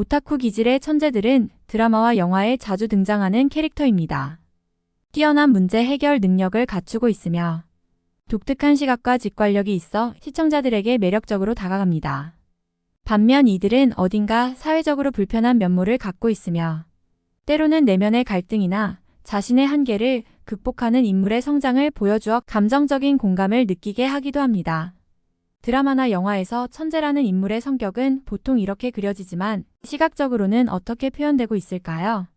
오타쿠 기질의 천재들은 드라마와 영화에 자주 등장하는 캐릭터입니다. 뛰어난 문제 해결 능력을 갖추고 있으며 독특한 시각과 직관력이 있어 시청자들에게 매력적으로 다가갑니다. 반면 이들은 어딘가 사회적으로 불편한 면모를 갖고 있으며 때로는 내면의 갈등이나 자신의 한계를 극복하는 인물의 성장을 보여주어 감정적인 공감을 느끼게 하기도 합니다. 드라마나 영화에서 천재라는 인물의 성격은 보통 이렇게 그려지지만 시각적으로는 어떻게 표현되고 있을까요?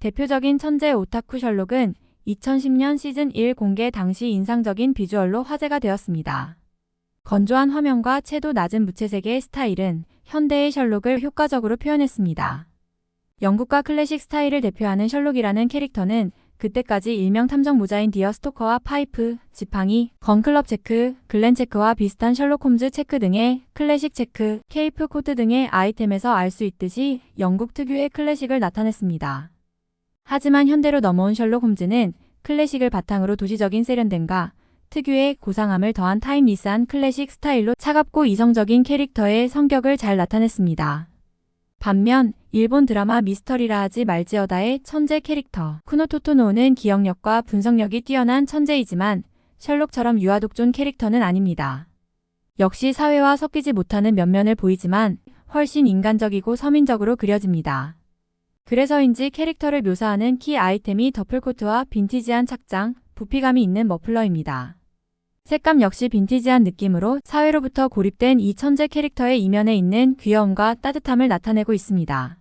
대표적인 천재 오타쿠 셜록은 2010년 시즌 1 공개 당시 인상적인 비주얼로 화제가 되었습니다. 건조한 화면과 채도 낮은 무채색의 스타일은 현대의 셜록을 효과적으로 표현했습니다. 영국과 클래식 스타일을 대표하는 셜록이라는 캐릭터는 그때까지 일명 탐정 모자인 디어 스토커와 파이프, 지팡이, 건클럽 체크, 글렌 체크와 비슷한 셜록 홈즈 체크 등의 클래식 체크, 케이프 코트 등의 아이템에서 알 수 있듯이 영국 특유의 클래식을 나타냈습니다. 하지만 현대로 넘어온 셜록 홈즈는 클래식을 바탕으로 도시적인 세련됨과 특유의 고상함을 더한 타임리스한 클래식 스타일로 차갑고 이성적인 캐릭터의 성격을 잘 나타냈습니다. 반면 일본 드라마 미스터리라 하지 말지어다의 천재 캐릭터 쿠노토토노는 기억력과 분석력이 뛰어난 천재이지만 셜록처럼 유아독존 캐릭터는 아닙니다. 역시 사회와 섞이지 못하는 면면을 보이지만 훨씬 인간적이고 서민적으로 그려집니다. 그래서인지 캐릭터를 묘사하는 키 아이템이 더플코트와 빈티지한 착장, 부피감이 있는 머플러입니다. 색감 역시 빈티지한 느낌으로 사회로부터 고립된 이 천재 캐릭터의 이면에 있는 귀여움과 따뜻함을 나타내고 있습니다.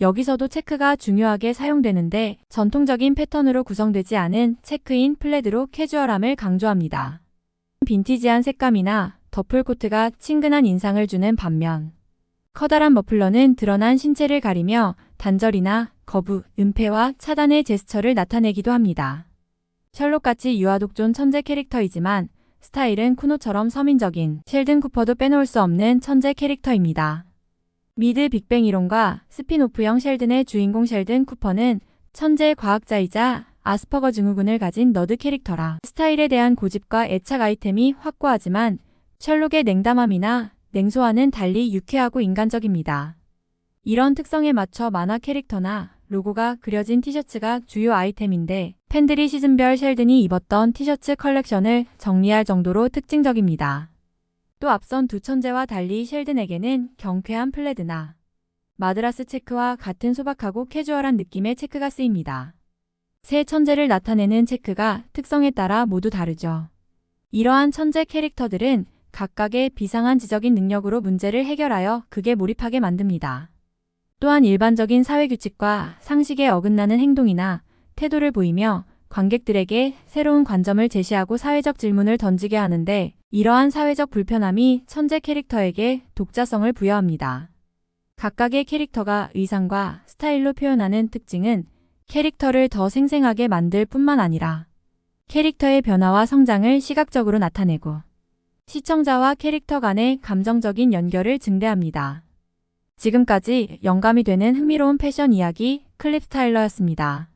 여기서도 체크가 중요하게 사용되는데 전통적인 패턴으로 구성되지 않은 체크인 플레드로 캐주얼함을 강조합니다. 빈티지한 색감이나 더플 코트가 친근한 인상을 주는 반면 커다란 머플러는 드러난 신체를 가리며 단절이나 거부, 은폐와 차단의 제스처를 나타내기도 합니다. 셜록같이 유아독존 천재 캐릭터이지만 스타일은 쿠노처럼 서민적인 셸든 쿠퍼도 빼놓을 수 없는 천재 캐릭터입니다. 미드 빅뱅 이론과 스피노프형 셸든의 주인공 셸든 쿠퍼는 천재 과학자이자 아스퍼거 증후군을 가진 너드 캐릭터라 스타일에 대한 고집과 애착 아이템이 확고하지만 셜록의 냉담함이나 냉소와는 달리 유쾌하고 인간적입니다. 이런 특성에 맞춰 만화 캐릭터나 로고가 그려진 티셔츠가 주요 아이템인데 팬들이 시즌별 셸든이 입었던 티셔츠 컬렉션을 정리할 정도로 특징적입니다. 또 앞선 두 천재와 달리 셸든에게는 경쾌한 플레드나 마드라스 체크와 같은 소박하고 캐주얼한 느낌의 체크가 쓰입니다. 세 천재를 나타내는 체크가 특성에 따라 모두 다르죠. 이러한 천재 캐릭터들은 각각의 비상한 지적인 능력으로 문제를 해결하여 극에 몰입하게 만듭니다. 또한 일반적인 사회 규칙과 상식에 어긋나는 행동이나 태도를 보이며 관객들에게 새로운 관점을 제시하고 사회적 질문을 던지게 하는데 이러한 사회적 불편함이 천재 캐릭터에게 독자성을 부여합니다. 각각의 캐릭터가 의상과 스타일로 표현하는 특징은 캐릭터를 더 생생하게 만들 뿐만 아니라 캐릭터의 변화와 성장을 시각적으로 나타내고 시청자와 캐릭터 간의 감정적인 연결을 증대합니다. 지금까지 영감이 되는 흥미로운 패션 이야기 클립 스타일러였습니다.